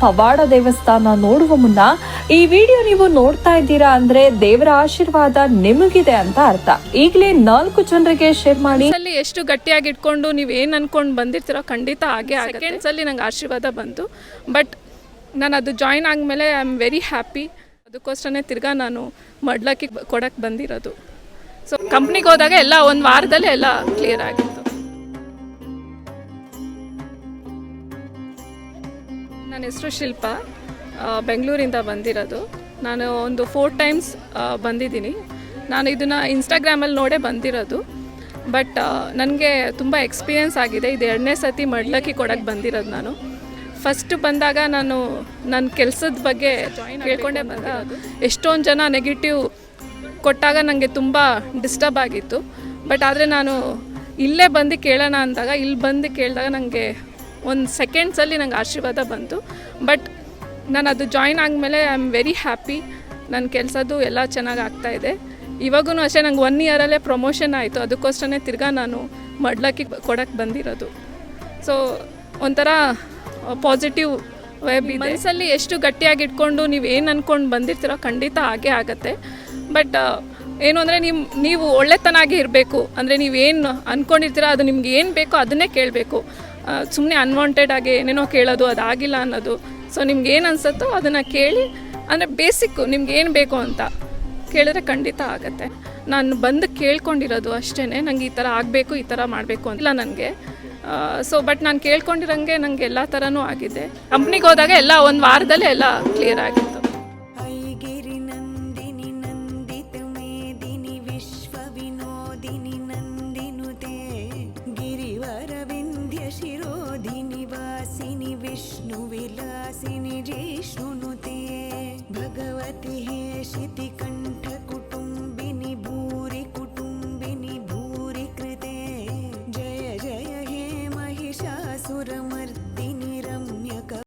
ಪವಾಡ ದೇವಸ್ಥಾನ ನೋಡುವ ಮುನ್ನ ಈ ವಿಡಿಯೋ ನೀವು ನೋಡ್ತಾ ಇದ್ದೀರಾ ಅಂದ್ರೆ ದೇವರ ಆಶೀರ್ವಾದ ನಿಮಗಿದೆ ಅಂತ ಅರ್ಥ. ಈಗಲೇ ನಾಲ್ಕು ಜನರಿಗೆ ಶೇರ್ ಮಾಡಿ. ಅಲ್ಲಿ ಎಷ್ಟು ಗಟ್ಟಿಯಾಗಿ ಇಟ್ಕೊಂಡು ನೀವು ಏನು ಅನ್ಕೊಂಡು ಬಂದಿರ್ತೀರೋ ಖಂಡಿತ ಹಾಗೆ ಸೆಕೆಂಡ್ಸ್ ಅಲ್ಲಿ ನಂಗೆ ಆಶೀರ್ವಾದ ಬಂತು. ಬಟ್ ನಾನು ಅದು ಜಾಯಿನ್ ಆದ್ಮೇಲೆ ಐ ಆಮ್ ವೆರಿ ಹ್ಯಾಪಿ ಅದಕ್ಕೋಸ್ಕರನೇ ತಿರ್ಗಾ ನಾನು ಮಡ್ಲಕ್ಕಿ ಕೊಡಕ್ಕೆ ಬಂದಿರೋದು. ಸೊ ಕಂಪ್ನಿಗೆ ಹೋದಾಗ ಎಲ್ಲ ಒಂದು ವಾರದಲ್ಲೇ ಎಲ್ಲ ಕ್ಲಿಯರ್ ಆಗಿತ್ತು ನನ್ನ ಹೆಸರು ಶಿಲ್ಪ. ಬೆಂಗಳೂರಿಂದ ಬಂದಿರೋದು. ನಾನು ಒಂದು ಫೋರ್ ಟೈಮ್ಸ್ ಬಂದಿದ್ದೀನಿ. ನಾನು ಇದನ್ನು ಇನ್ಸ್ಟಾಗ್ರಾಮಲ್ಲಿ ನೋಡೇ ಬಂದಿರೋದು. ಬಟ್ ನನಗೆ ತುಂಬ ಎಕ್ಸ್ಪೀರಿಯೆನ್ಸ್ ಆಗಿದೆ. ಇದು ಎರಡನೇ ಸತಿ ಮಡ್ಲಕ್ಕಿ ಕೊಡೋಕ್ಕೆ ಬಂದಿರೋದು ನಾನು. ಫಸ್ಟ್ ಬಂದಾಗ ನಾನು ನನ್ನ ಕೆಲಸದ ಬಗ್ಗೆ ಕೇಳ್ಕೊಂಡೇ ಬಂದ ಎಷ್ಟೊಂದು ಜನ ನೆಗೆಟಿವ್ ಕೊಟ್ಟಾಗ ನನಗೆ ತುಂಬ ಡಿಸ್ಟರ್ಬ್ ಆಗಿತ್ತು. ಬಟ್ ಆದರೆ ನಾನು ಇಲ್ಲೇ ಬಂದು ಕೇಳೋಣ ಅಂದಾಗ ಇಲ್ಲಿ ಬಂದು ಕೇಳಿದಾಗ ನನಗೆ ಒಂದು ಸೆಕೆಂಡ್ಸಲ್ಲಿ ನಂಗೆ ಆಶೀರ್ವಾದ ಬಂತು. ಬಟ್ ನಾನು ಅದು ಜಾಯಿನ್ ಆದಮೇಲೆ ಐ ಆಮ್ ವೆರಿ ಹ್ಯಾಪಿ. ನನ್ನ ಕೆಲಸದ್ದು ಎಲ್ಲ ಚೆನ್ನಾಗಿ ಆಗ್ತಾ ಇದೆ. ಇವಾಗೂ ಅಷ್ಟೇ ನಂಗೆ ಒನ್ ಇಯರಲ್ಲೇ ಪ್ರಮೋಷನ್ ಆಯಿತು. ಅದಕ್ಕೋಸ್ಕರನೇ ತಿರ್ಗಾ ನಾನು ಮಡ್ಲಕ್ಕಿ ಕೊಡಕ್ಕೆ ಬಂದಿರೋದು. ಸೊ ಒಂಥರ ಪಾಸಿಟಿವ್ ವೆಬ್ ಮನಸ್ಸಲ್ಲಿ ಎಷ್ಟು ಗಟ್ಟಿಯಾಗಿ ಇಟ್ಕೊಂಡು ನೀವು ಏನು ಅಂದ್ಕೊಂಡು ಬಂದಿರ್ತೀರೋ ಖಂಡಿತ ಹಾಗೇ ಆಗುತ್ತೆ. ಬಟ್ ಏನು ಅಂದರೆ ನಿಮ್ಮ ನೀವು ಒಳ್ಳೆತನಾಗಿ ಇರಬೇಕು. ಅಂದರೆ ನೀವೇನು ಅಂದ್ಕೊಂಡಿರ್ತೀರ ಅದು ನಿಮ್ಗೆ ಏನು ಬೇಕೋ ಅದನ್ನೇ ಕೇಳಬೇಕು. ಸುಮ್ಮನೆ ಅನ್ವಾಂಟೆಡ್ ಆಗಿ ಏನೇನೋ ಕೇಳೋದು, ಅದಾಗಿಲ್ಲ ಅನ್ನೋದು. ಸೊ ನಿಮ್ಗೆ ಏನು ಅನ್ಸುತ್ತೋ ಅದನ್ನು ಕೇಳಿ, ಅಂದರೆ ಬೇಸಿಕ್ಕು ನಿಮ್ಗೆ ಏನು ಬೇಕು ಅಂತ ಕೇಳಿದ್ರೆ ಖಂಡಿತ ಆಗುತ್ತೆ. ನಾನು ಬಂದು ಕೇಳ್ಕೊಂಡಿರೋದು ಅಷ್ಟೇ ನಂಗೆ ಈ ಥರ ಆಗಬೇಕು, ಈ ಥರ ಮಾಡಬೇಕು ಅಂತಿಲ್ಲ ನನಗೆ. ಸೊ ಬಟ್ ನಾನು ಕೇಳ್ಕೊಂಡಿರೋಂಗೆ ನನಗೆ ಎಲ್ಲ ಥರನೂ ಆಗಿದೆ. ಕಂಪ್ನಿಗೆ ಹೋದಾಗ ಎಲ್ಲ ಒಂದು ವಾರದಲ್ಲೇ ಎಲ್ಲ ಕ್ಲಿಯರ್ ಆಗಿತ್ತು. गिरिवरविन्ध्य शिरोधिनि वासिनि विष्णुविलासिनि जिष्णुनुते